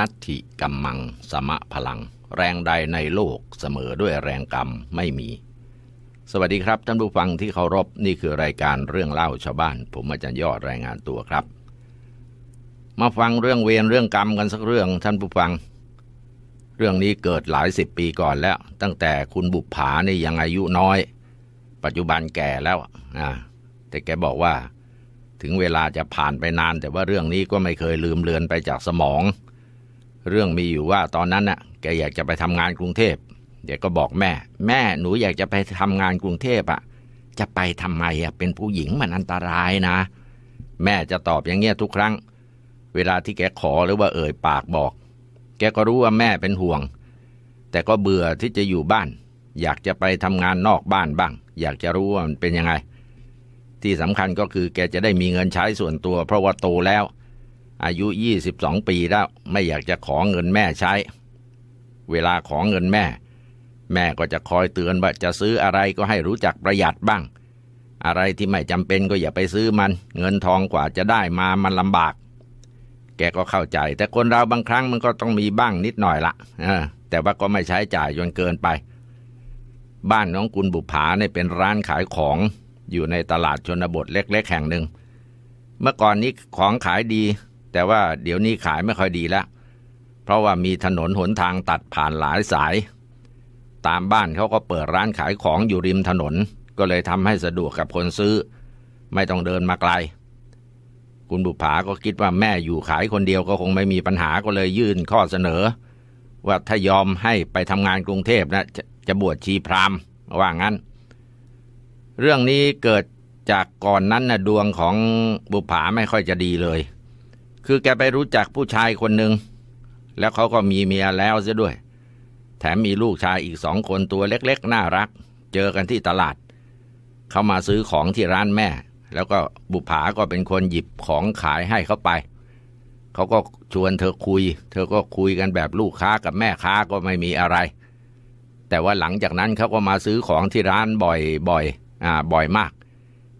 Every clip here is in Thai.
นัตถิกัมมัง สมะพลัง แรงใดในโลกเสมอด้วยแรงกรรมไม่มี สวัสดีครับท่านผู้ฟังที่เคารพนี่คือรายการเรื่องเล่าชาวบ้าน ผมอาจารย์ยอดรายงานตัวครับ มาฟังเรื่องเวรเรื่องกรรมกันสักเรื่องท่านผู้ฟัง เรื่องนี้เกิดหลายสิบปีก่อนแล้ว ตั้งแต่คุณบุปผานี่ยังอายุน้อย ปัจจุบันแก่แล้วอ่าแต่แกบอกว่าถึงเวลาจะผ่านไปนาน แต่ว่าเรื่องนี้ก็ไม่เคยลืมเลือนไปจากสมอง เรื่องมีอยู่ว่าตอนนั้นน่ะแกอยากจะไปทำงานกรุงเทพเดี๋ยวก็บอกแม่ แม่หนูอยากจะไปทำงานกรุงเทพอะจะไปทำไมอะเป็นผู้หญิงมันอันตรายนะ แม่จะตอบอย่างเงี้ยทุกครั้ง เวลาที่แกขอหรือว่าเอ่ยปากบอก แกก็รู้ว่าแม่เป็นห่วง แต่ก็เบื่อที่จะอยู่บ้าน อยากจะไปทำงานนอกบ้านบ้าง อยากจะรู้ว่ามันเป็นยังไง ที่สำคัญก็คือแกจะได้มีเงินใช้ส่วนตัว เพราะว่าโตแล้ว อายุ 22 ปีแล้วไม่อยากจะขอเงินแม่ใช้ เวลาขอเงินแม่ แม่ก็จะคอยเตือนว่าจะซื้ออะไรก็ให้รู้จักประหยัดบ้าง อะไรที่ไม่จำเป็นก็อย่าไปซื้อมัน เงินทองกว่าจะได้มามันลำบาก แกก็เข้าใจ แต่คนเราบางครั้งมันก็ต้องมีบ้างนิดหน่อยละแต่ว่าก็ไม่ใช้จ่ายจนเกินไป บ้านน้องกุลบุภาเนี่ยเป็นร้านขายของอยู่ในตลาดชนบทเล็ก ๆ แห่งหนึ่งเมื่อก่อนนี้ของขายดี แต่ว่าเดี๋ยวนี้ขายไม่ค่อยดีแล้ว เพราะว่ามีถนนหนทางตัดผ่านหลายสาย ตามบ้านเขาก็เปิดร้านขายของอยู่ริมถนน ก็เลยทำให้สะดวกกับคนซื้อ ไม่ต้องเดินมาไกล คุณบุภาก็คิดว่าแม่อยู่ขายคนเดียวก็คงไม่มีปัญหาก็เลยยื่นข้อเสนอ ว่าถ้ายอมให้ไปทำงานกรุงเทพนะจะจะบวชชีพราหมณ์ว่างั้น เรื่องนี้เกิดจากก่อนนั้นนะดวงของบุภาไม่ค่อยจะดีเลย คือแกไปรู้จักผู้ชายคนหนึ่งแล้วเขาก็มีเมียแล้วซะด้วย แถมมีลูกชายอีกสองคนตัวเล็กๆ น่ารัก เจอกันที่ตลาด เขามาซื้อของที่ร้านแม่ แล้วก็บุภาก็เป็นคนหยิบของขายให้เขาไป เขาก็ชวนเธอคุย เธอก็คุยกันแบบลูกค้ากับแม่ค้าก็ไม่มีอะไร แต่ว่าหลังจากนั้นเขาก็มาซื้อของที่ร้านบ่อยบ่อยอ่าบ่อยมาก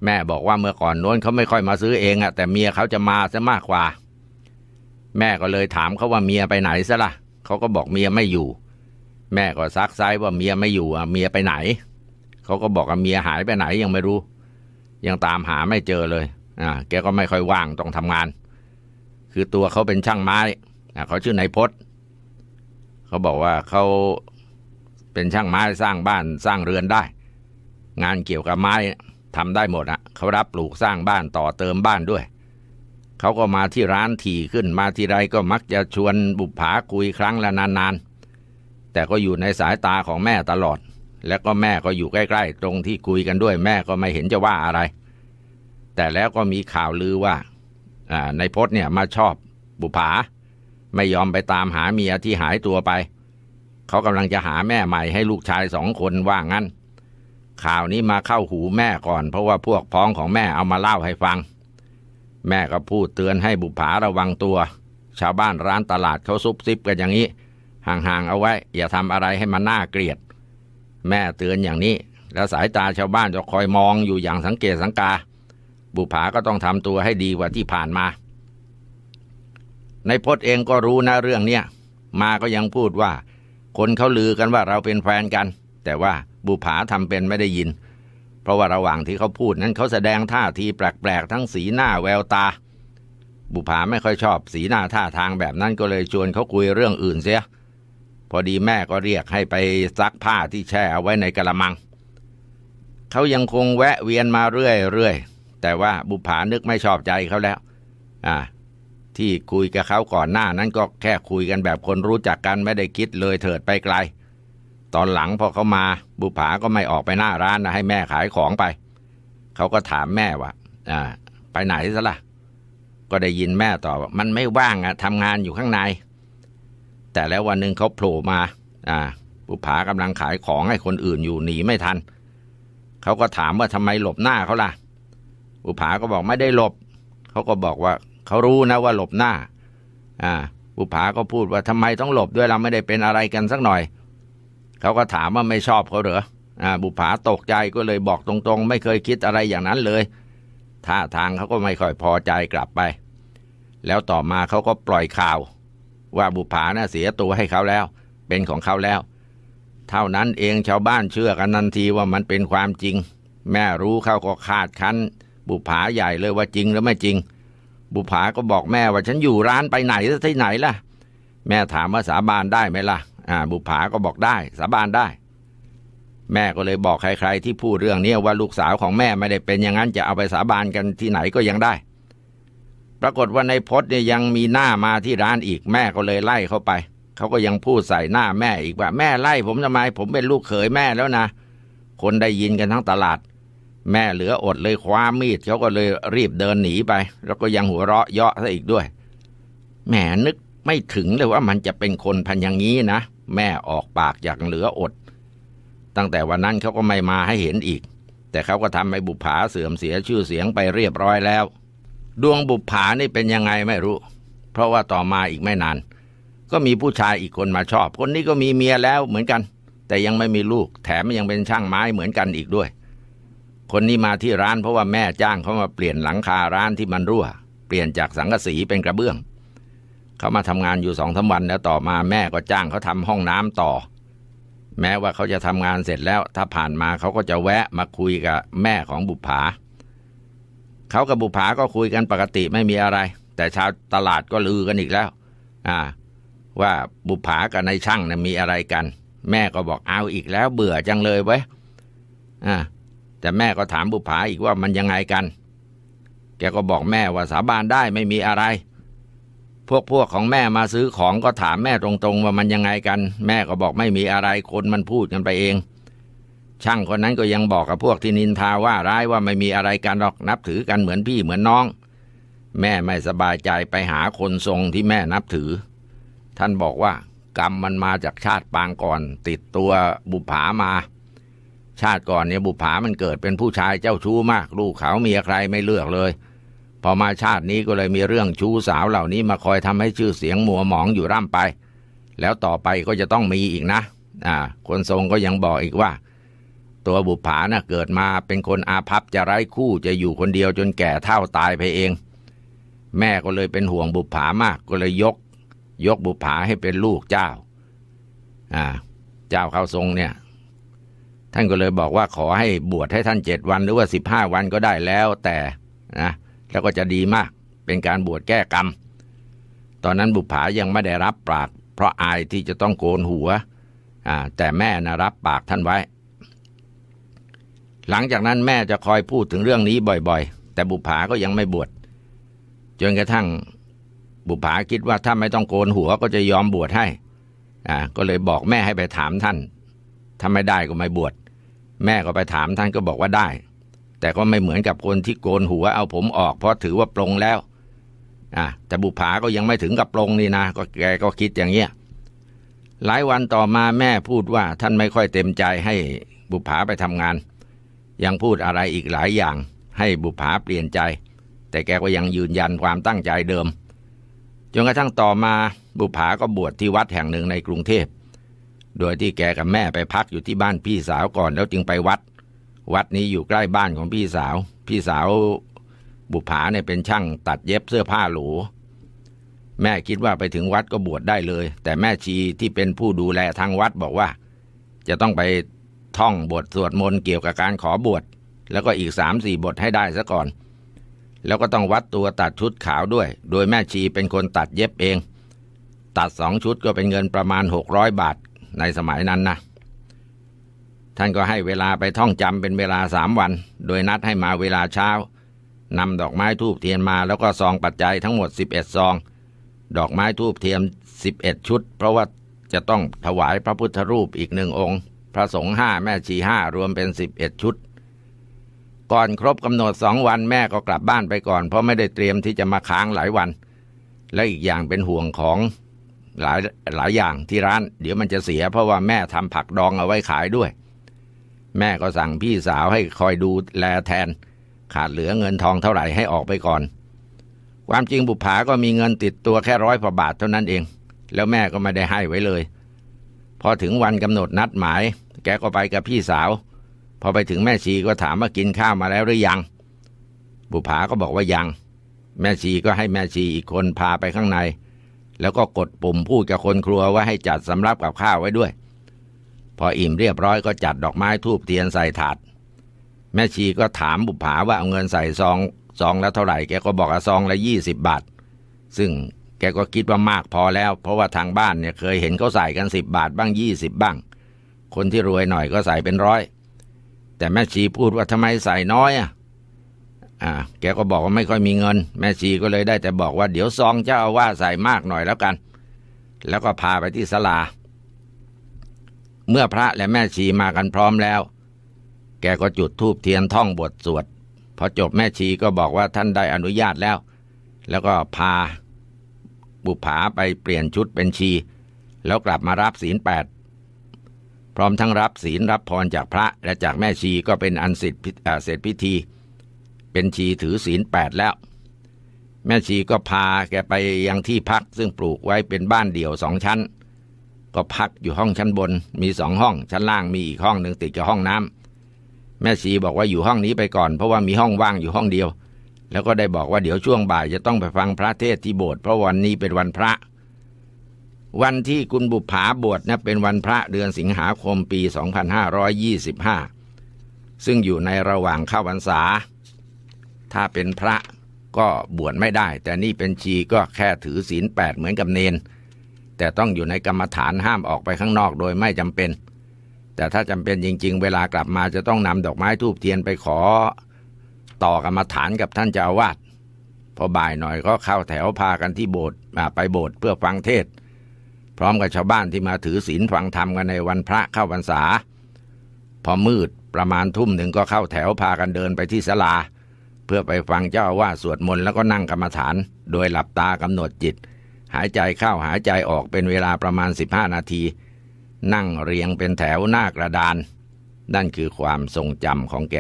แม่บอกว่าเมื่อก่อนโน้นเขาไม่ค่อยมาซื้อเองอะแต่เมียเขาจะมาซะมากกว่า แม่ก็เลยถามเขาว่าเมียไปไหนซะละ่ะเขาก็บอกเมียไม่อยู่ แม่ก็ซักไซว่าเมียไม่อยู่อะเมียไปไหน เขาก็บอกว่าเมียหายไปไหนยังไม่รู้ ยังตามหาไม่เจอเลย อ่า แกก็ไม่ค่อยว่างต้องทำงาน คือตัวเขาเป็นช่างไม้อ่าเขาชื่อนายพศเขาบอกว่าเขาเป็นช่างไม้สร้างบ้านสร้างเรือนได้ งานเกี่ยวกับไม้ทำได้หมดอะเขารับปลูกสร้างบ้านต่อเติมบ้านด้วย เขาก็มาที่ร้านถี่ขึ้นมาทีไรก็มักจะชวนบุปผาคุยครั้งละนานๆ แต่ก็อยู่ในสายตาของแม่ตลอด แล้วก็แม่ก็อยู่ใกล้ๆ ตรงที่คุยกันด้วยแม่ก็ไม่เห็นจะว่าอะไร แต่แล้วก็มีข่าวลือว่าในพจน์เนี่ยมาชอบบุปผา ไม่ยอมไปตามหาเมียที่หายตัวไป เขากำลังจะหาแม่ใหม่ให้ลูกชายสองคนว่างั้น ข่าวนี้มาเข้าหูแม่ก่อน เพราะว่าพวกพ้องของแม่เอามาเล่าให้ฟัง แม่ก็พูดเตือนให้บุปผาระวังตัว ชาวบ้านร้านตลาดเขาซุบซิบกันอย่างนี้ ห่างๆเอาไว้ อย่าทำอะไรให้มันน่าเกลียด แม่เตือนอย่างนี้ แล้วสายตาชาวบ้านจะคอยมองอยู่อย่างสังเกตสังกา บุปผาก็ต้องทำตัวให้ดีกว่าที่ผ่านมา ในพจน์เองก็รู้นะเรื่องเนี้ยมาก็ยังพูดว่า คนเขาลือกันว่าเราเป็นแฟนกัน แต่ว่าบุปผาทำเป็นไม่ได้ยินเเพราะว่าระหว่างที่เขาพูดนั้นเขาแสดงท่าทีแปลกๆทั้งสีหน้าแววตา บุปผาไม่ค่อยชอบสีหน้าท่าทางแบบนั้นก็เลยชวนเขาคุยเรื่องอื่นเสีย พอดีแม่ก็เรียกให้ไปซักผ้าที่แช่เอาไว้ในกระมัง เขายังคงแวะเวียนมาเรื่อยๆแต่ว่าบุปผานึกไม่ชอบใจเขาแล้ว อ่าที่คุยกับเขาก่อนหน้านั้นก็แค่คุยกันแบบคนรู้จักกันไม่ได้คิดเลยเถิดไปไกล ตอนหลังพอเขามาบุผาก็ไม่ออกไปหน้าร้านนะให้แม่ขายของไป เขาก็ถามแม่ว่าอ่า ไปไหนซะละ่ะ ก็ได้ยินแม่ตอบว่ามันไม่ว่างอะทำงานอยู่ข้างใน แต่แล้ววันหนึ่งเขาโผล่มา อ่า บุผากำลังขายของให้คนอื่นอยู่หนีไม่ทัน เขาก็ถามว่าทำไมหลบหน้าเขาล่ะ บุผาก็บอกไม่ได้หลบ เขาก็บอกว่าเขารู้นะว่าหลบหน้า อ่า บุผาก็พูดว่าทำไมต้องหลบด้วยเราไม่ได้เป็นอะไรกันสักหน่อย เขาก็ถามว่าไม่ชอบเขาเหรออ่าบุผาตกใจก็เลยบอกตรงๆ ไม่เคยคิดอะไรอย่างนั้นเลยท่าทางเขาก็ไม่ค่อยพอใจกลับไป แล้วต่อมาเขาก็ปล่อยข่าว ว่าบุผาน่ะเสียตัวให้เขาแล้ว เป็นของเขาแล้ว เท่านั้นเองชาวบ้านเชื่อกันทันทีว่ามันเป็นความจริง แม่รู้เขาก็คาดคันบุผาใหญ่เลยว่าจริงหรือไม่จริง บุผาก็บอกแม่ว่าฉันอยู่ร้านไปไหนที่ไหนล่ะ แม่ถามว่าสาบานได้ไหมล่ะ อ่าบุผาก็บอกได้ สาบานได้ แม่ก็เลยบอกใครๆที่พูดเรื่องนี้ว่าลูกสาวของแม่ไม่ได้เป็นอย่างนั้นจะเอาไปสาบานกันที่ไหนก็ยังได้ ปรากฏว่าในพจน์เนี่ยยังมีหน้ามาที่ร้านอีกแม่ก็เลยไล่เข้าไปเขาก็ยังพูดใส่หน้าแม่อีกว่า แม่ไล่ผมทำไม ผมเป็นลูกเขยแม่แล้วนะคนได้ยินกันทั้งตลาด แม่เหลืออดเลยคว้ามีดเขาก็เลยรีบเดินหนีไป แล้วก็ยังหัวเราะเยาะซะอีกด้วยแหมนึกไม่ถึงเลยว่ามันจะเป็นคนพันอย่างนี้นะ แม่ออกปากอย่างเหลืออด ตั้งแต่วันนั้นเขาก็ไม่มาให้เห็นอีก แต่เขาก็ทำให้บุปผาเสื่อมเสียชื่อเสียงไปเรียบร้อยแล้ว ดวงบุปผานี่เป็นยังไงไม่รู้ เพราะว่าต่อมาอีกไม่นาน ก็มีผู้ชายอีกคนมาชอบ คนนี้ก็มีเมียแล้วเหมือนกัน แต่ยังไม่มีลูก แถมยังเป็นช่างไม้เหมือนกันอีกด้วย คนนี้มาที่ร้านเพราะว่าแม่จ้างเขามาเปลี่ยนหลังคาร้านที่มันรั่ว เปลี่ยนจากสังกะสีเป็นกระเบื้อง เขามาทำงานอยู่สองสาวันแล้วต่อมาแม่ก็จ้างเขาทำห้องน้ำต่อ แม้ว่าเขาจะทำงานเสร็จแล้ว ถ้าผ่านมาเขาก็จะแวะมาคุยกับแม่ของบุปผาเขากับบุปผาก็คุยกันปกติไม่มีอะไร แต่ชาวตลาดก็ลือกันอีกแล้ว อ่า ว่าบุปผากับนายช่างนะมีอะไรกัน แม่ก็บอกเอาอีกแล้ว เบื่อจังเลยเว้ยอ่าแต่แม่ก็ถามบุปผาอีกว่ามันยังไงกัน แกก็บอกแม่ว่าสาบานได้ไม่มีอะไร พวกพวกของแม่มาซื้อของก็ถามแม่ตรงๆว่ามันยังไงกัน แม่ก็บอกไม่มีอะไรคนมันพูดกันไปเอง ช่างคนนั้นก็ยังบอกกับพวกที่นินทาว่าร้ายว่าไม่มีอะไรกันหรอกนับถือกันเหมือนพี่เหมือนน้อง แม่ไม่สบายใจไปหาคนทรงที่แม่นับถือ ท่านบอกว่ากรรมมันมาจากชาติปางก่อน ติดตัวบุปผามา ชาติก่อนเนี่ยบุปผามันเกิดเป็นผู้ชายเจ้าชู้มาก ลูกเขาเมียใครไม่เลือกเลย พอมาชาตินี้ก็เลยมีเรื่องชู้สาวเหล่านี้มาคอยทำให้ชื่อเสียงมัวหมองอยู่ร่ำไป แล้วต่อไปก็จะต้องมีอีกนะ อ่า คนทรงก็ยังบอกอีกว่า ตัวบุปผานะ่ะเกิดมาเป็นคนอาภัพจะไร้คู่จะอยู่คนเดียวจนแก่เท่าตายไปเอง แม่ก็เลยเป็นห่วงบุปผามากก็เลยยก ยกบุปผาให้เป็นลูกเจ้า อ่า เจ้าเข้าทรงเนี่ยท่านก็เลยบอกว่าขอให้บวชให้ท่านเจ็ดวันหรือว่าสิบห้าวันก็ได้แล้วแต่นะ แล้วก็จะดีมาก เป็นการบวชแก้กรรม ตอนนั้นบุปผายังไม่ได้รับปาก เพราะอายที่จะต้องโกนหัวอ่าแต่แม่นะรับปากท่านไว้ หลังจากนั้นแม่จะคอยพูดถึงเรื่องนี้บ่อยๆ แต่บุปผาก็ยังไม่บวช จนกระทั่งบุปผาคิดว่าถ้าไม่ต้องโกนหัวก็จะยอมบวชให้อ่าก็เลยบอกแม่ให้ไปถามท่าน ถ้าไม่ได้ก็ไม่บวช แม่ก็ไปถามท่านก็บอกว่าได้ แต่ก็ไม่เหมือนกับคนที่โกนหัวเอาผมออกเพราะถือว่าปลงแล้วอ่าแต่บุผาก็ยังไม่ถึงกับปลงนี่นะก็แกก็คิดอย่างเงี้ยหลายวันต่อมาแม่พูดว่าท่านไม่ค่อยเต็มใจให้บุผาไปทำงาน ยังพูดอะไรอีกหลายอย่าง ให้บุผาเปลี่ยนใจ แต่แกก็ยังยืนยันความตั้งใจเดิมจนกระทั่งต่อมาบุผาก็บวชที่วัดแห่งหนึ่งในกรุงเทพ โดยที่แกกับแม่ไปพักอยู่ที่บ้านพี่สาวก่อนแล้วจึงไปวัด วัดนี้อยู่ใกล้บ้านของพี่สาว พี่สาวบุปผาเนี่ยเป็นช่างตัดเย็บเสื้อผ้าหรูแม่คิดว่าไปถึงวัดก็บวชได้เลย แต่แม่ชีที่เป็นผู้ดูแลทางวัดบอกว่า จะต้องไปท่องบทสวดมนต์เกี่ยวกับการขอบวชแล้วก็อีกสามสี่บทให้ได้ซะก่อน แล้วก็ต้องวัดตัวตัดชุดขาวด้วย โดยแม่ชีเป็นคนตัดเย็บเอง ตัดสองชุดก็เป็นเงินประมาณหกร้อยบาทในสมัยนั้นนะ ท่านก็ให้เวลาไปท่องจำเป็นเวลาสามวัน โดยนัดให้มาเวลาเช้านำดอกไม้ทูบเทียนมาแล้วก็ซองปัจจัยทั้งหมด 11 ซอง ดอกไม้ทูบเทียม 11 ชุด เพราะว่าจะต้องถวายพระพุทธรูปอีกหนึ่งองค์ พระสงฆ์ห้าแม่ชีห้ารวมเป็น 11 ชุด ก่อนครบกำหนดสองวันแม่ก็กลับบ้านไปก่อน เพราะไม่ได้เตรียมที่จะมาค้างหลายวัน และอีกอย่างเป็นห่วงของหลายหลายอย่างที่ร้าน เดี๋ยวมันจะเสียเพราะว่าแม่ทำผักดองเอาไว้ขายด้วย แม่ก็สั่งพี่สาวให้คอยดูแลแทน ขาดเหลือเงินทองเท่าไหร่ให้ออกไปก่อน ความจริงบุปผาก็มีเงินติดตัวแค่ร้อยกว่าบาทเท่านั้นเอง แล้วแม่ก็ไม่ได้ให้ไว้เลย พอถึงวันกำหนดนัดหมาย แกก็ไปกับพี่สาว พอไปถึงแม่ชีก็ถามว่ากินข้าวมาแล้วหรือยัง บุปผาก็บอกว่ายัง แม่ชีก็ให้แม่ชีอีกคนพาไปข้างใน แล้วก็กดปุ่มพูดกับคนครัวว่าให้จัดสำรับกับข้าวไว้ด้วย พออิ่มเรียบร้อยก็จัดดอกไม้ทูบเทียนใส่ถาด แม่ชีก็ถามบุปผาว่าเอาเงินใส่ซองซองแล้วเท่าไหร่แกก็บอกว่าซองละยี่สิบบาท ซึ่งแกก็คิดว่ามากพอแล้ว เพราะว่าทางบ้านเนี่ยเคยเห็นเขาใส่กันสิบบาทบ้างยี่สิบบ้าง คนที่รวยหน่อยก็ใส่เป็นร้อย แต่แม่ชีพูดว่าทำไมใส่น้อยอะอ่าแกก็บอกว่าไม่ค่อยมีเงิน แม่ชีก็เลยได้แต่บอกว่าเดี๋ยวซองเจ้าอาว่าสใส่มากหน่อยแล้วกัน แล้วก็พาไปที่ศาลา เมื่อพระและแม่ชีมากันพร้อมแล้ว แกก็จุดธูปเทียนท่องบทสวดพอจบแม่ชีก็บอกว่าท่านได้อนุญาตแล้ว แล้วก็พาบุผาไปเปลี่ยนชุดเป็นชี แล้วกลับมารับศีลแปดพร้อมทั้งรับศีลรับพรจากพระและจากแม่ชีก็เป็นอันเสร็จเสร็จพิธี เป็นชีถือศีลแปดแล้ว แม่ชีก็พาแกไปยังที่พักซึ่งปลูกไว้เป็นบ้านเดี่ยวสองชั้น ก็พักอยู่ห้องชั้นบน มีสองห้อง ชั้นล่างมีอีกห้องหนึ่งติดกับห้องน้ำแม่ชีบอกว่าอยู่ห้องนี้ไปก่อน เพราะว่ามีห้องว่างอยู่ห้องเดียว แล้วก็ได้บอกว่าเดี๋ยวช่วงบ่ายจะต้องไปฟังพระเทศที่โบสถ์เพราะวันนี้เป็นวันพระ วันที่คุณบุปผาบวชนะเป็นวันพระเดือนสิงหาคมปี 2525 ซึ่งอยู่ในระหว่างเข้าพรรษา ถ้าเป็นพระก็บวชไม่ได้ แต่นี่เป็นชีก็แค่ถือศีลแปดเหมือนกับเนน แต่ต้องอยู่ในกรรมฐานห้ามออกไปข้างนอกโดยไม่จำเป็น แต่ถ้าจำเป็นจริง ๆ เวลากลับมาจะต้องนำดอกไม้ทูบเทียนไปขอ ต่อกรรมฐานกับท่านเจ้าอาวาสพอบ่ายหน่อยก็เข้าแถวพากันที่โบสถ์ไปโบสถ์เพื่อฟังเทศ พร้อมกับชาวบ้านที่มาถือศีลฟังธรรมกันในวันพระเข้าพรรษา พอมืดประมาณทุ่มหนึ่งก็เข้าแถวพากันเดินไปที่ศาลา เพื่อไปฟังเจ้าอาวาสวดมนต์แล้วก็นั่งกรรมฐาน โดยหลับตากำหนดจิต หายใจเข้าหายใจออกเป็นเวลาประมาณ 15 นาที นั่งเรียงเป็นแถวหน้ากระดาน นั่นคือความทรงจำของแก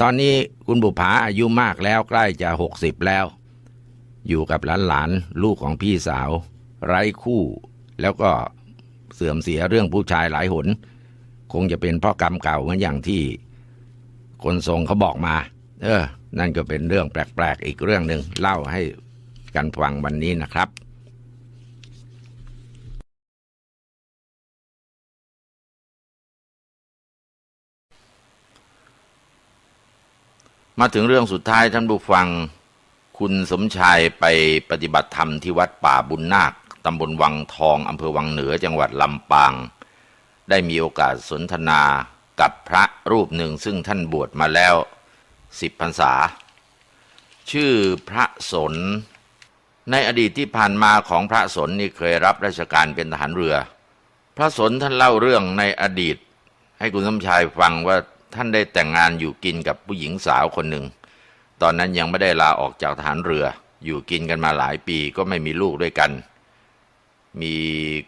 ตอนนี้คุณบุภาอายุมากแล้วใกล้จะหกสิบแล้ว อยู่กับหลานๆลูกของพี่สาว ไร้คู่ แล้วก็เสื่อมเสียเรื่องผู้ชายหลายหน คงจะเป็นเพ่อกรรมเก่าเหมือนอย่างที่ คนทรงเขาบอกมา เออ นั่นก็เป็นเรื่องแปลกๆอีกเรื่องหนึ่งเล่าให้ กันฟังวันนี้นะครับมาถึงเรื่องสุดท้ายท่านผู้ฟัง คุณสมชายไปปฏิบัติธรรมที่วัดป่าบุญนาคตำบลวังทองอำเภอวังเหนือจังหวัดลำปาง ได้มีโอกาสสนทนากับพระรูปหนึ่งซึ่งท่านบวชมาแล้วสิบพรรษา ชื่อพระสน ในอดีตที่ผ่านมาของพระสนนี่เคยรับราชการเป็นทหารเรือ พระสนท่านเล่าเรื่องในอดีต ให้คุณสมชายฟังว่าท่านได้แต่งงานอยู่กินกับผู้หญิงสาวคนหนึ่ง ตอนนั้นยังไม่ได้ลาออกจากทหารเรือ อยู่กินกันมาหลายปีก็ไม่มีลูกด้วยกัน มี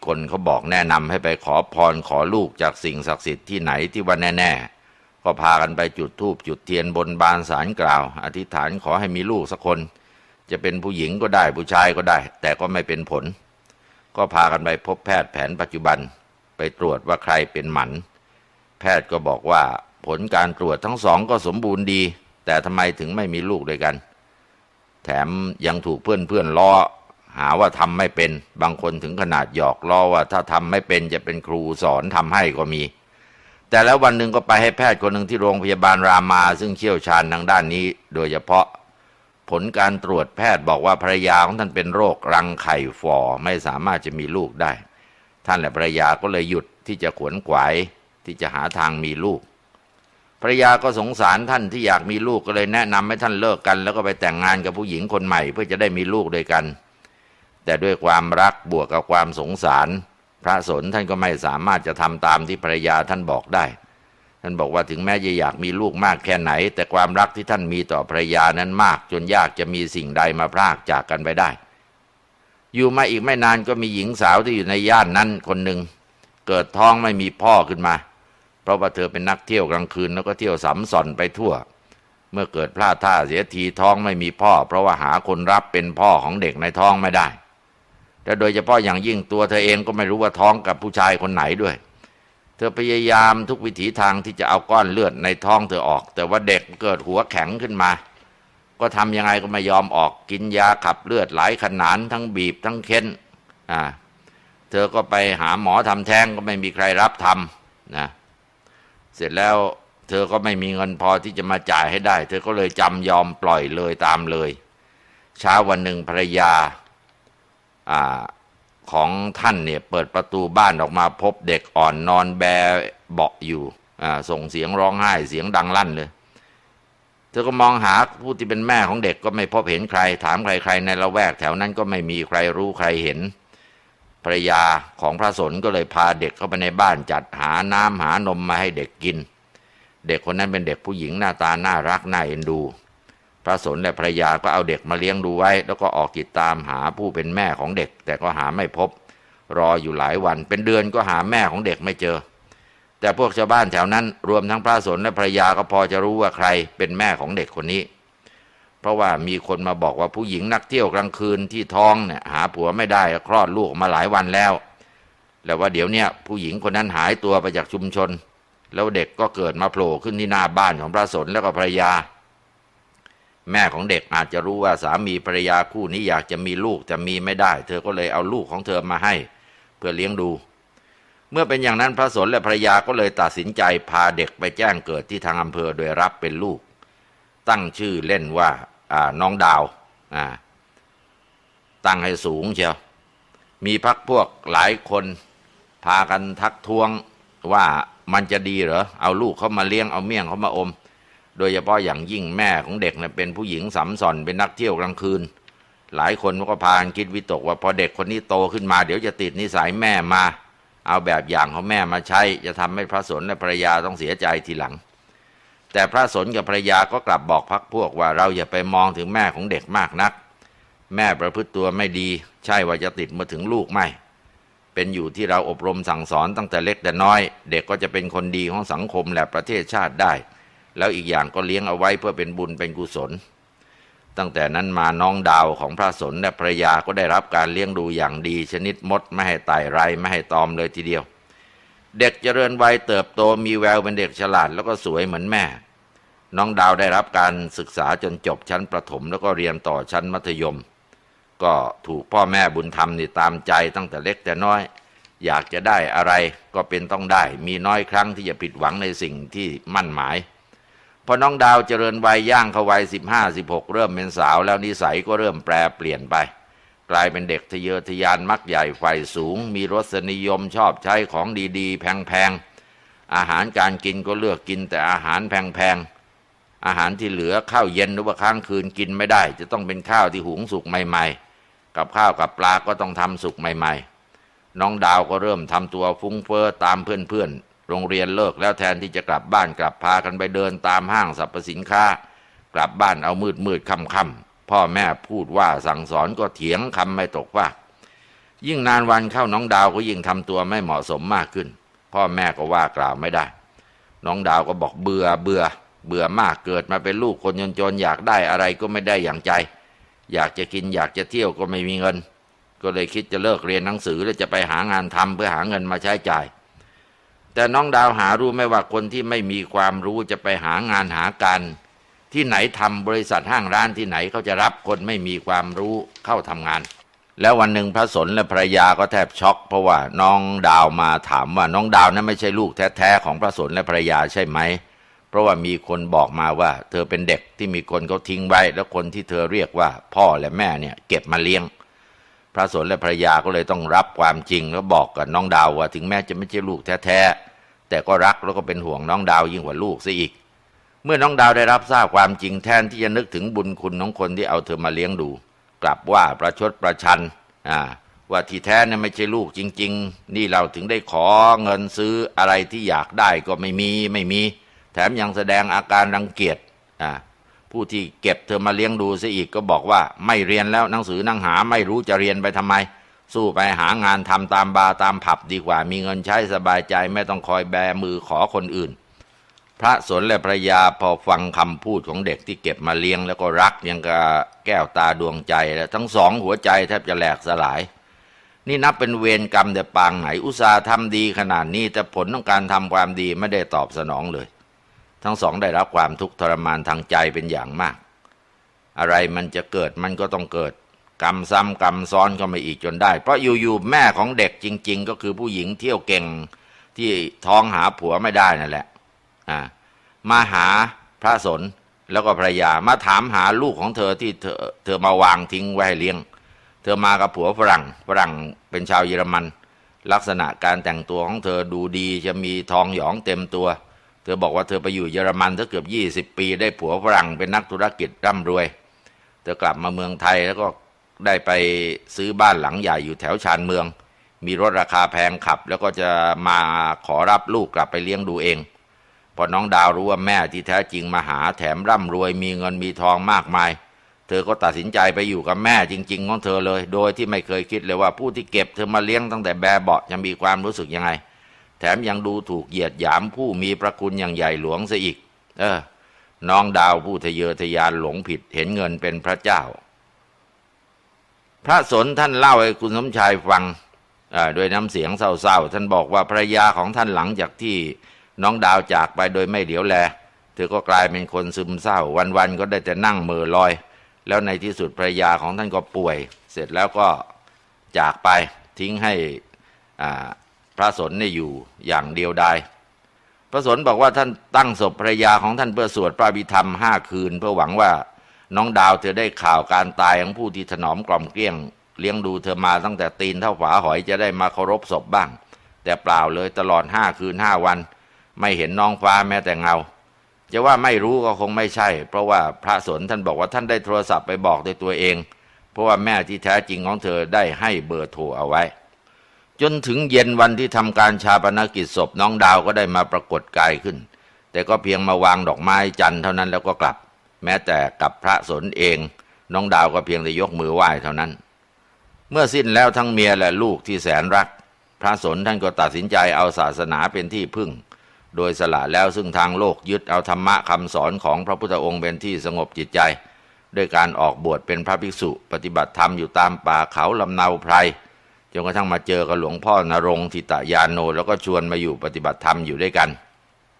คนเขาบอกแนะนำให้ไปขอพรขอลูกจากสิ่งศักดิ์สิทธิ์ที่ไหนที่ว่าแน่ ๆ ก็พากันไปจุดธูปจุดเทียนบนบานสารกล่าว อธิษฐานขอให้มีลูกสักคน จะเป็นผู้หญิงก็ได้ผู้ชายก็ได้ แต่ก็ไม่เป็นผล ก็พากันไปพบแพทย์แผนปัจจุบันไปตรวจว่าใครเป็นหมัน แพทย์ก็บอกว่าผลการตรวจทั้งสองก็สมบูรณ์ดี แต่ทำไมถึงไม่มีลูกด้วยกัน แถมยังถูกเพื่อนเพื่อนล้อ หาว่าทำไม่เป็น บางคนถึงขนาดหยอกล้อว่า ถ้าทำไม่เป็นจะเป็นครูสอนทำให้ก็มี แต่แล้ววันหนึ่งก็ไปให้แพทย์คนหนึ่งที่โรงพยาบาลรามา ซึ่งเชี่ยวชาญทางด้านนี้ โดยเฉพาะ ผลการตรวจแพทย์บอกว่าภรรยาของท่านเป็นโรครังไข่ฝ่อไม่สามารถจะมีลูกได้ ท่านและภรรยาก็เลยหยุดที่จะขวนขวายที่จะหาทางมีลูกภรรยาก็สงสารท่านที่อยากมีลูกก็เลยแนะนำให้ท่านเลิกกัน แล้วก็ไปแต่งงานกับผู้หญิงคนใหม่ เพื่อจะได้มีลูกด้วยกัน แต่ด้วยความรักบวกกับความสงสาร พระสนท่านก็ไม่สามารถจะทำตามที่ภรรยาท่านบอกได้ ท่านบอกว่าถึงแม้จะอยากมีลูกมากแค่ไหน แต่ความรักที่ท่านมีต่อภรรยานั้นมาก จนยากจะมีสิ่งใดมาพรากจากกันไปได้ อยู่มาอีกไม่นานก็มีหญิงสาวที่อยู่ในย่านนั้นคนหนึ่งเกิดท้องไม่มีพ่อขึ้นมา เพราะว่าเธอเป็นนักเที่ยวกลางคืนแล้วก็เที่ยวสัมสอนไปทั่ว เมื่อเกิดพลาดท่าเสียทีท้องไม่มีพ่อ เพราะว่าหาคนรับเป็นพ่อของเด็กในท้องไม่ได้แต่โดยเฉพาะอย่างยิ่งตัวเธอเองก็ไม่รู้ว่าท้องกับผู้ชายคนไหนด้วย เธอพยายามทุกวิถีทางที่จะเอาก้อนเลือดในท้องเธอออก แต่ว่าเด็กเกิดหัวแข็งขึ้นมา ก็ทำยังไงก็ไม่ยอมออกกินยาขับเลือดหลายขนานทั้งบีบทั้งเค้นอ่าเธอก็ไปหาหมอทำแท้งก็ไม่มีใครรับทำนะเสร็จแล้วเธอก็ไม่มีเงินพอที่จะมาจ่ายให้ได้ เธอก็เลยจำยอมปล่อยเลยตามเลย เช้าวันหนึ่งภรรยาอ่า ของท่านเนี่ยเปิดประตูบ้านออกมาพบเด็กอ่อนนอนแบเบาะอยู่ส่งเสียงร้องไห้เสียงดังลั่นเลย เธอก็มองหาผู้ที่เป็นแม่ของเด็กก็ไม่พบเห็นใคร ถามใครๆในละแวกแถวนั้นก็ไม่มีใครรู้ใครเห็นภรยาของพระสนก็เลยพาเด็กเข้าไปในบ้านจัดหาน้ำหานมมาให้เด็กกิน เด็กคนนั้นเป็นเด็กผู้หญิงหน้าตาน่ารักน่าเอ็นดู ระสนและภรยาก็เอาเด็กมาเลี้ยงดูไว้ แล้วก็ออกติดตามหาผู้เป็นแม่ของเด็ก แต่ก็หาไม่พบ รออยู่หลายวัน เป็นเดือนก็หาแม่ของเด็กไม่เจอ แต่พวกชาวบ้านแถวนั้น รวมทั้งพระสนและภรรยาก็พอจะรู้ว่าใครเป็นแม่ของเด็กคนนี้ เพราะว่ามีคนมาบอกว่าผู้หญิงนักเที่ยวกลางคืนที่ท้องเนี่ยหาผัวไม่ได้คลอดลูกมาหลายวันแล้ว แล้วว่าเดี๋ยวเนี้ยผู้หญิงคนนั้นหายตัวไปจากชุมชน แล้วเด็กก็เกิดมาโผล่ขึ้นที่หน้าบ้านของพระสนแล้วก็ภรรยา แม่ของเด็กอาจจะรู้ว่าสามีภรรยาคู่นี้อยากจะมีลูกแต่มีไม่ได้ เธอก็เลยเอาลูกของเธอมาให้ เพื่อเลี้ยงดู เมื่อเป็นอย่างนั้นพระสนและภรรยาก็เลยตัดสินใจพาเด็กไปแจ้งเกิดที่ทางอำเภอโดยรับเป็นลูก ตั้งชื่อเล่นว่าอ่าน้องดาวอ่าตั้งให้สูงเชียวมีพักพวกหลายคนพากันทักท้วงว่ามันจะดีเหรอเอาลูกเขามาเลี้ยงเอาเมี่ยงเขามาอม โดยเฉพาะอย่างยิ่งแม่ของเด็กเนี่ยเป็นผู้หญิงสำส่อนเป็นนักเที่ยวกลางคืน หลายคนก็พากันคิดวิตกว่าพอเด็กคนนี้โตขึ้นมา เดี๋ยวจะติดนิสัยแม่มา เอาแบบอย่างของแม่มาใช้ จะทำให้พระสนและภรรยาต้องเสียใจทีหลัง แต่พระสนกับภรรยาก็กลับบอกพักพวกว่าเราอย่าไปมองถึงแม่ของเด็กมากนัก แม่ประพฤติตัวไม่ดี ใช่ว่าจะติดมาถึงลูกไม่เป็นอยู่ที่เราอบรมสั่งสอนตั้งแต่เล็กแต่น้อย เด็กก็จะเป็นคนดีของสังคมและประเทศชาติได้ แล้วอีกอย่างก็เลี้ยงเอาไว้เพื่อเป็นบุญเป็นกุศล ตั้งแต่นั้นมาน้องดาวของพระสนและภรรยาก็ได้รับการเลี้ยงดูอย่างดี ชนิดมดไม่ให้ไต่ไรไม่ให้ตอมเลยทีเดียว เด็กเจริญวัยเติบโตมีแววเป็นเด็กฉลาดแล้วก็สวยเหมือนแม่ น้องดาวได้รับการศึกษาจนจบชั้นประถม แล้วก็เรียนต่อชั้นมัธยม ก็ถูกพ่อแม่บุญธรรมนี่ตามใจตั้งแต่เล็กแต่น้อยอยากจะได้อะไรก็เป็นต้องได้ มีน้อยครั้งที่จะผิดหวังในสิ่งที่มั่นหมาย พอน้องดาวเจริญวัยย่างเข้าวัยสิบห้าสิบหกเริ่มเป็นสาวแล้วนิสัยก็เริ่มแปรเปลี่ยนไป กลายเป็นเด็กทะเยอทะยานมักใหญ่ไฟสูง มีรสนิยมชอบใช้ของดีๆ แพงๆ อาหารการกินก็เลือกกินแต่อาหารแพงๆ อาหารที่เหลือข้าวเย็นหรือว่าค้างคืนกินไม่ได้ จะต้องเป็นข้าวที่หุงสุกใหม่ ๆ กับข้าวกับปลาก็ต้องทำสุกใหม่ ๆ น้องดาวก็เริ่มทำตัวฟุ้งเฟ้อตามเพื่อนๆ โรงเรียนเลิกแล้วแทนที่จะกลับบ้านกลับพากันไปเดินตามห้างสรรพสินค้า กลับบ้านเอามืดมืดค่ำค่ำๆพ่อแม่พูดว่าสั่งสอนก็เถียงคำไม่ตกว่า ยิ่งนานวันเข้าน้องดาวก็ยิ่งทำตัวไม่เหมาะสมมากขึ้น พ่อแม่ก็ว่ากล่าวไม่ได้ น้องดาวก็บอกเบื่อเบื่อ เบื่อมากเกิดมาเป็นลูกคนจนๆอยากได้อะไรก็ไม่ได้อย่างใจ อยากจะกินอยากจะเที่ยวก็ไม่มีเงิน ก็เลยคิดจะเลิกเรียนหนังสือแล้วจะไปหางานทำเพื่อหาเงินมาใช้จ่าย แต่น้องดาวหารู้ไหมว่าคนที่ไม่มีความรู้จะไปหางานหาการที่ไหนทำบริษัทห้างร้านที่ไหนเขาจะรับคนไม่มีความรู้เข้าทำงาน แล้ววันหนึ่งพระสนและภรรยาก็แทบช็อกเพราะว่าน้องดาวมาถามว่าน้องดาวนั้นไม่ใช่ลูกแท้ๆของพระสนและภรรยาใช่ไหมเพราะว่ามีคนบอกมาว่า เธอเป็นเด็กที่มีคนเขาทิ้งไว้ แล้วคนที่เธอเรียกว่าพ่อและแม่เนี่ย เก็บมาเลี้ยง พระสนและภรรยาก็เลยต้องรับความจริงแล้วบอกกับน้องดาวว่า ถึงแม้จะไม่ใช่ลูกแท้ๆ แต่ก็รักแล้วก็เป็นห่วงน้องดาวยิ่งกว่าลูกซะอีก เมื่อน้องดาวได้รับทราบความจริงแทนที่จะนึกถึงบุญคุณของคนที่เอาเธอมาเลี้ยงดู กลับว่าประชดประชันอ่าว่าที่แท้เนี่ยไม่ใช่ลูกจริง ๆ นี่เราถึงได้ขอเงินซื้ออะไรที่อยากได้ก็ไม่มีไม่มี แถมยังแสดงอาการรังเกียจอ่าผู้ที่เก็บเธอมาเลี้ยงดูซะอีกก็บอกว่าไม่เรียนแล้วหนังสือหนังหาไม่รู้จะเรียนไปทำไม สู้ไปหางานทำตามบาร์ตามผับดีกว่า มีเงินใช้สบายใจไม่ต้องคอยแบมือขอคนอื่น พระสนและภรรยาพอฟังคำพูดของเด็กที่เก็บมาเลี้ยงแล้วก็รักยังกับแก้วตาดวงใจแล้วทั้งสองหัวใจแทบจะแหลกสลาย นี่นับเป็นเวรกรรมแต่ปางไหนอุตสาห์ทำดีขนาดนี้แต่ผลของการทำความดีไม่ได้ตอบสนองเลย ทั้งสองได้รับความทุกข์ทรมานทางใจเป็นอย่างมาก อะไรมันจะเกิดมันก็ต้องเกิด กรรมซ้ำกรรมซ้อนเข้ามาอีกจนได้ เพราะอยู่ๆแม่ของเด็กจริง ๆ ก็คือผู้หญิงเที่ยวเก่งที่ท้องหาผัวไม่ได้นั่นแหละอ่ามาหาพระสนแล้วก็ภรรยามาถามหาลูกของเธอที่เธอเธอมาวางทิ้งไว้ให้เลี้ยง เธอมากับผัวฝรั่งฝรั่งเป็นชาวเยอรมัน ลักษณะการแต่งตัวของเธอดูดีจะมีทองหยองเต็มตัว เธอบอกว่าเธอไปอยู่เยอรมันเธอเกือบยี่สิบปี ได้ผัวฝรั่งเป็นนักธุรกิจร่ำรวย เธอกลับมาเมืองไทยแล้วก็ ได้ไปซื้อบ้านหลังใหญ่อยู่แถวชานเมือง มีรถราคาแพงขับ แล้วก็จะมาขอรับลูกกลับไปเลี้ยงดูเอง พอน้องดาวรู้ว่าแม่ที่แท้จริงมาหาแถมร่ำรวยมีเงินมีทองมากมาย เธอก็ตัดสินใจไปอยู่กับแม่จริง ๆ ของเธอเลย โดยที่ไม่เคยคิดเลยว่าผู้ที่เก็บเธอมาเลี้ยงตั้งแต่แบบเบาะจะมีความรู้สึกยังไง แถมยังดูถูกเหยียดหยามผู้มีพระคุณอย่างใหญ่หลวงซะอีก เออ น้องดาวผู้ทะเยอทะยานหลงผิดเห็นเงินเป็นพระเจ้า พระสนท่านเล่าให้คุณสมชายฟังด้วยน้ำเสียงเศร้าๆ ท่านบอกว่าภรรยาของท่านหลังจากที่น้องดาวจากไปโดยไม่เหลียวแล เธอก็กลายเป็นคนซึมเศร้า วันๆ ก็ได้แต่นั่งเม่อลอย แล้วในที่สุดภรรยาของท่านก็ป่วย เสร็จแล้วก็จากไปทิ้งให้พระสนเนี่ยอยู่อย่างเดียวดายพระสนบอกว่าท่านตั้งศพภรรยาของท่านเพื่อสวดพระอภิธรรมห้าคืน เพื่อหวังว่า น้องดาวเธอได้ข่าวการตายของผู้ที่ถนอมกล่อมเกลี้ยง เลี้ยงดูเธอมาตั้งแต่ตีนเท่าฝาหอยจะได้มาเคารพศพบ้าง แต่เปล่าเลยตลอดห้าคืนห้าวัน ไม่เห็นน้องฟ้าแม้แต่เงา จะว่าไม่รู้ก็คงไม่ใช่ เพราะว่าพระสนท่านบอกว่าท่านได้โทรศัพท์ไปบอกด้วยตัวเอง เพราะว่าแม่ที่แท้จริงของเธอได้ให้เบอร์โทรเอาไว้ จนถึงเย็นวันที่ทำการชาปนกิจศพน้องดาวก็ได้มาปรากฏกายขึ้น แต่ก็เพียงมาวางดอกไม้จันทร์เท่านั้นแล้วก็กลับ แม้แต่กับพระสนเอง น้องดาวก็เพียงแต่ยกมือไหว้เท่านั้น เมื่อสิ้นแล้วทั้งเมียและลูกที่แสนรัก พระสนท่านก็ตัดสินใจเอาศาสนาเป็นที่พึ่ง โดยสละแล้วซึ่งทางโลกยึดเอาธรรมะคำสอนของพระพุทธองค์เป็นที่สงบจิตใจ ด้วยการออกบวชเป็นพระภิกษุ ปฏิบัติธรรมอยู่ตามป่าเขาลำเนาไพรจนกระทั่งมาเจอกับหลวงพ่อนรงค์ทิตยานโน แล้วก็ชวนมาอยู่ปฏิบัติธรรมอยู่ด้วยกัน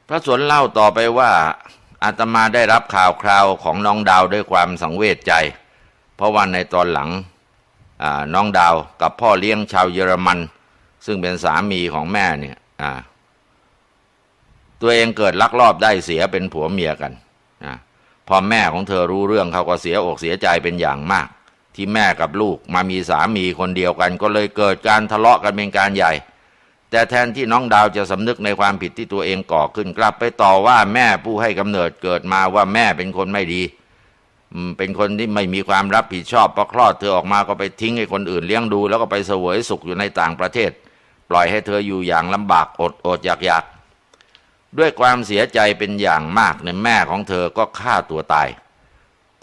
พระสนเล่าต่อไปว่า อาตมาได้รับข่าวคราวของน้องดาวด้วยความสังเวชใจ เพราะว่าในตอนหลังน้องดาวกับพ่อเลี้ยงชาวเยอรมัน ซึ่งเป็นสามีของแม่เนี่ยตัวเองเกิดลักลอบได้เสียเป็นผัวเมียกันพอแม่ของเธอรู้เรื่องเขาก็เสียอกเสียใจเป็นอย่างมาก ที่แม่กับลูกมามีสามีคนเดียวกัน ก็เลยเกิดการทะเลาะกันเป็นการใหญ่ แต่แทนที่น้องดาวจะสำนึกในความผิดที่ตัวเองก่อขึ้นกลับไปต่อว่าแม่ผู้ให้กำเนิดเกิดมาว่าแม่เป็นคนไม่ดีเป็นคนที่ไม่มีความรับผิดชอบพอคลอดเธอออกมาก็ไปทิ้งให้คนอื่นเลี้ยงดู แล้วก็ไปเสวยสุขอยู่ในต่างประเทศ ปล่อยให้เธออยู่อย่างลำบากอดอดอยากอยากด้วยความเสียใจเป็นอย่างมากในแม่ของเธอก็ฆ่าตัวตาย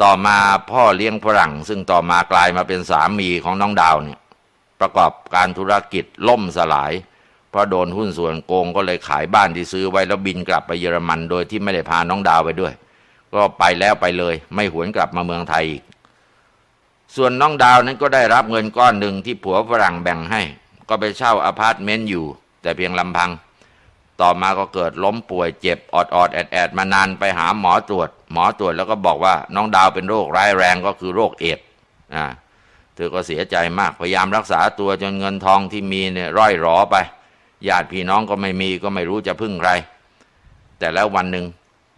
ต่อมาพ่อเลี้ยงฝรั่ง ซึ่งต่อมากลายมาเป็นสามีของน้องดาวเนี่ยประกอบการธุรกิจล่มสลาย เพราะโดนหุ้นส่วนโกงก็เลยขายบ้านที่ซื้อไว้แล้วบินกลับไปเยอรมันโดยที่ไม่ได้พาน้องดาวไปด้วย ก็ไปแล้วไปเลย ไม่หวนกลับมาเมืองไทยอีก ส่วนน้องดาวนั้นก็ได้รับเงินก้อนหนึ่งที่ผัวฝรั่งแบ่งให้ ก็ไปเช่าอพาร์ตเมนต์อยู่ แต่เพียงลำพัง ต่อมาก็เกิดล้มป่วยเจ็บออดออดแอดแอดมานานไปหาหมอตรวจ หมอตรวจแล้วก็บอกว่าน้องดาวเป็นโรคร้ายแรงก็คือโรคเอดอ่าเธอก็เสียใจมากพยายามรักษาตัวจนเงินทองที่มีเนี่ยร่อยหรอไป ญาติพี่น้องก็ไม่มีก็ไม่รู้จะพึ่งใคร แต่แล้ววันหนึ่ง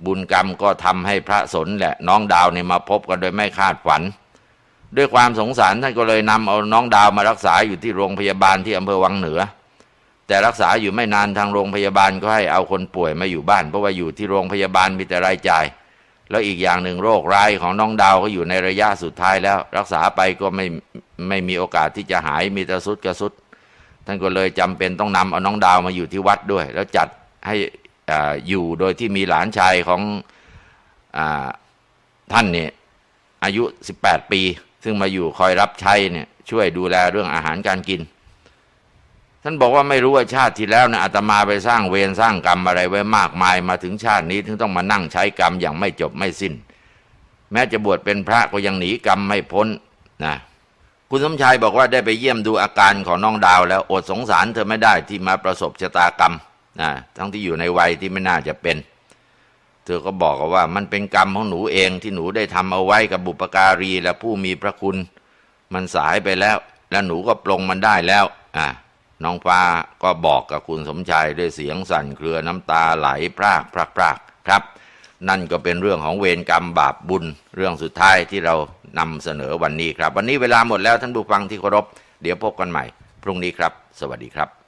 บุญกรรมก็ทำให้พระสนแหละน้องดาวเนี่ยมาพบกันโดยไม่คาดฝัน ด้วยความสงสารท่านก็เลยนำเอาน้องดาวมารักษาอยู่ที่โรงพยาบาลที่อำเภอวังเหนือ แต่รักษาอยู่ไม่นานทางโรงพยาบาลก็ให้เอาคนป่วยมาอยู่บ้าน เพราะว่าอยู่ที่โรงพยาบาลมีแต่รายจ่าย แล้วอีกอย่างหนึ่งโรคร้ายของน้องดาวก็อยู่ในระยะสุดท้ายแล้ว รักษาไปก็ไม่ไม่มีโอกาสที่จะหายมีแต่สุดกระสุด ท่านก็เลยจำเป็นต้องนำเอาน้องดาวมาอยู่ที่วัดด้วย แล้วจัดให้ออยู่โดยที่มีหลานชายของอท่านเนี่ยอายุ 18 ปี ซึ่งมาอยู่คอยรับใช้เนี่ยช่วยดูแลเรื่องอาหารการกิน ท่านบอกว่าไม่รู้ว่าชาติที่แล้วนะอาตมาไปสร้างเวรสร้างกรรมอะไรไว้มากมายมาถึงชาตินี้ถึงต้องมานั่งใช้กรรมอย่างไม่จบไม่สิ้น แม้จะบวชเป็นพระก็ยังหนีกรรมไม่พ้นนะ คุณสมชายบอกว่าได้ไปเยี่ยมดูอาการของน้องดาว แล้วอดสงสารเธอไม่ได้ที่มาประสบชะตากรรมนะทั้งที่อยู่ในวัยที่ไม่น่าจะเป็น เธอก็บอกกับว่ามันเป็นกรรมของหนูเองที่หนูได้ทำเอาไว้กับบุปการีและผู้มีพระคุณ มันสายไปแล้ว และหนูก็ปลงมันได้แล้ว อะน้องฟ้าก็บอกกับคุณสมชายด้วยเสียงสั่นเครือน้ำตาไหลพรากพรากพรากครับ นั่นก็เป็นเรื่องของเวรกรรมบาปบุญเรื่องสุดท้ายที่เรา นำเสนอวันนี้ครับ วันนี้เวลาหมดแล้วท่านผู้ฟังที่เคารพ เดี๋ยวพบกันใหม่ พรุ่งนี้ครับ สวัสดีครับ